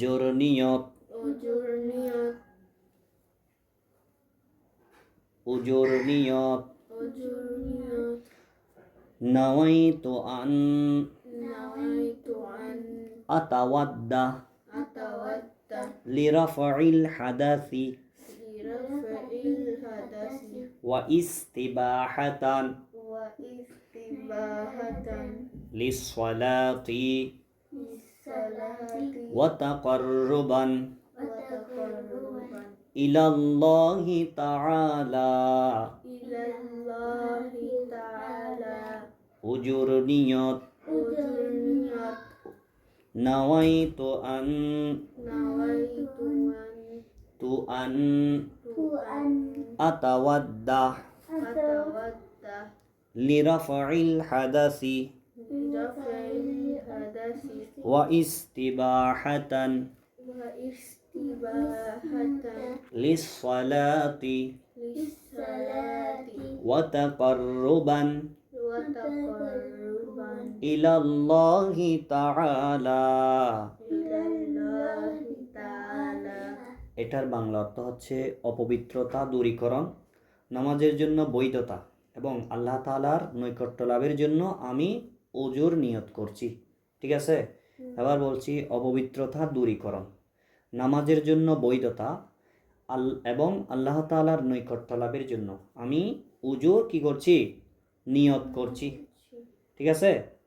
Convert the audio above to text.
ওজোর নিয়ত ওজোর নিয়ত ওজোর নিয়ত ওজোর নিয়ত নাওয়াইতু আন নাওয়াইতু আন আতাওয়াদ্দা আতাওয়াদ্দা লিরাফাইল হাদাসি লিরাফাইল হাদাসি ওয়া ইস্তিবাহাতান ওয়া ইস্তিবাহাতান লিসসালাতি লিসসালাতি ওয়া তাকাররুবান ওয়া তাকাররুবান ইলাল্লাহি তাআলা ইলাল্লাহি তাআলা ওজোর নিয়ত ওজোর নিয়ত নাওয়াইতু আন নাওয়াইতু আন তু আন তু আন আতাওয়াদ্দা আতাওয়াদ্দা লিরাফাইল হাদাসি লিরাফাইল ওয়া তাকাররুবান ইলাল্লাহি তাআলা ইলাল্লাহি তাআলা এটার বাংলা অর্থ হচ্ছে অপবিত্রতা দূরীকরণ নামাজের জন্য বৈধতা এবং আল্লাহ তাআলার নৈকট্য লাভের জন্য আমি ওজোর নিয়ত করছি। ঠিক আছে? এবার বলছি অপবিত্রতা দূরীকরণ। নামাজের জন্য বৈধতা আল এবং আল্লাহ তালার নৈকট্য লাভের জন্য। আমি উজোর কি করছি। নিয়ত করছি। ঠিক আছে?